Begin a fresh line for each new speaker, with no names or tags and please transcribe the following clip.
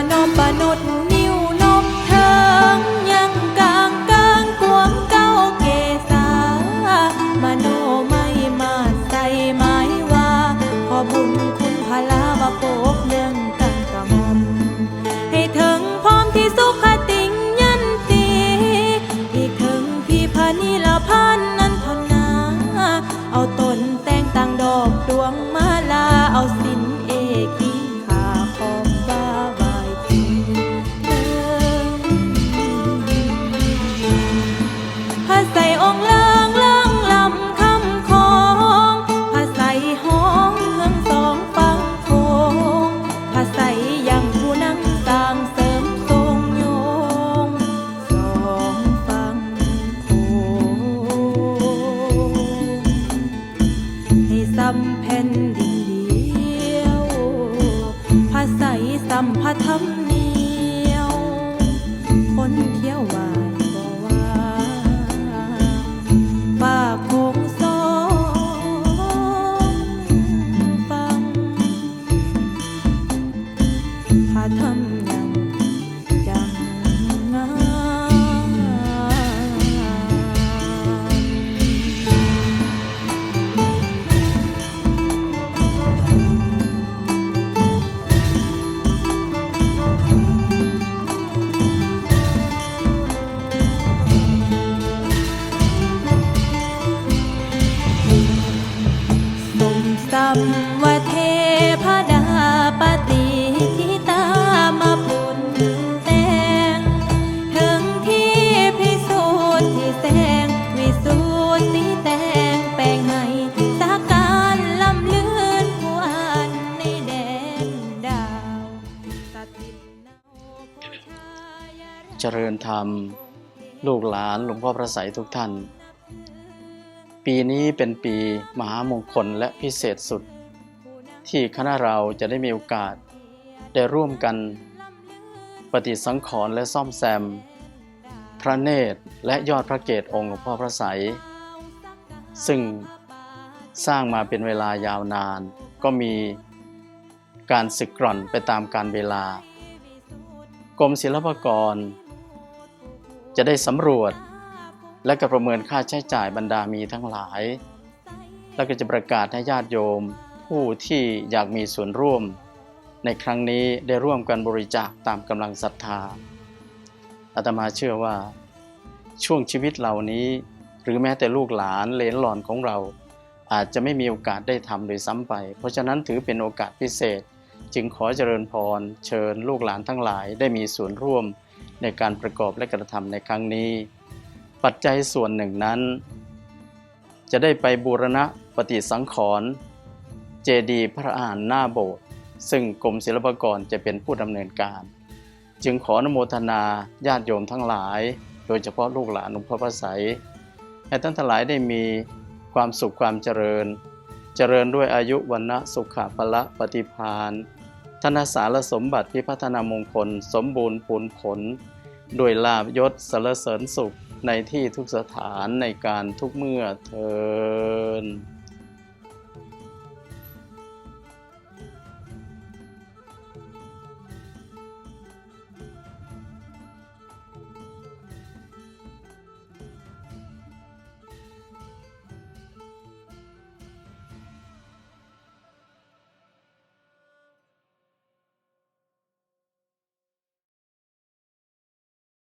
านอมปนุษย์นิ้วนบเทิงยังกลางกลางกวงเก้าเกษามโนไม่มาใส่หมายว่าพอบุญคุณพลามาโปกเนื่องกันกระมอมให้ถึงพร้อมที่สุขติงยันตีอีกถึงพี่พานิละพันนั้นทนนาเอาตน เจริ
ญธรรม ลูกหลานหลวงพ่อพระไสยทุกท่าน ปีนี้เป็นปีมหามงคลและพิเศษสุด ที่คณะเราจะได้มีโอกาส ได้ร่วมกัน ปฏิสังขรณ์และซ่อมแซม พระเนตรและยอดพระเกศองค์หลวงพ่อพระไสยซึ่งสร้างมาเป็นเวลายาวนานก็มีการสึกกร่อนไปตามการเวลากรมศิลปากร จะได้สำรวจ และก็ประเมินค่าใช้จ่ายบรรดามีทั้งหลาย แล้วก็จะประกาศให้ญาติโยม ผู้ที่อยากมีส่วนร่วม ในครั้งนี้ได้ร่วมกันบริจาคตามกำลังศรัทธาอาตมาเชื่อว่า ช่วงชีวิตเหล่านี้ หรือแม้แต่ลูกหลานเลนหลอนของเรา อาจจะไม่มีโอกาสได้ทำโดยซ้ำไป เพราะฉะนั้นถือเป็นโอกาสพิเศษ จึงขอเจริญพร เชิญลูกหลานทั้งหลายได้มีส่วนร่วม ในการประกอบและกระทำในครั้งนี้ ปัจจัยส่วนหนึ่งนั้น จะได้ไปบูรณะปฏิสังขรณ์เจดีย์พระอานหน้าโบสถ์ซึ่งกรมศิลปากรจะเป็นผู้ดำเนินการ จึงขออนุโมทนาญาติโยมทั้งหลาย โดยเฉพาะลูกหลานหลวงพ่อพระไสยให้ท่านทั้งหลายได้มีความสุขความเจริญ เจริญด้วยอายุวันนะสุขะพละปฏิพาน ธนสารสมบัติพิพัฒนามงคล สมบูรณ์ผลผล ด้วยลาบยศสารเสริญสุขในที่ทุกสถานในการทุกเมื่อเทิน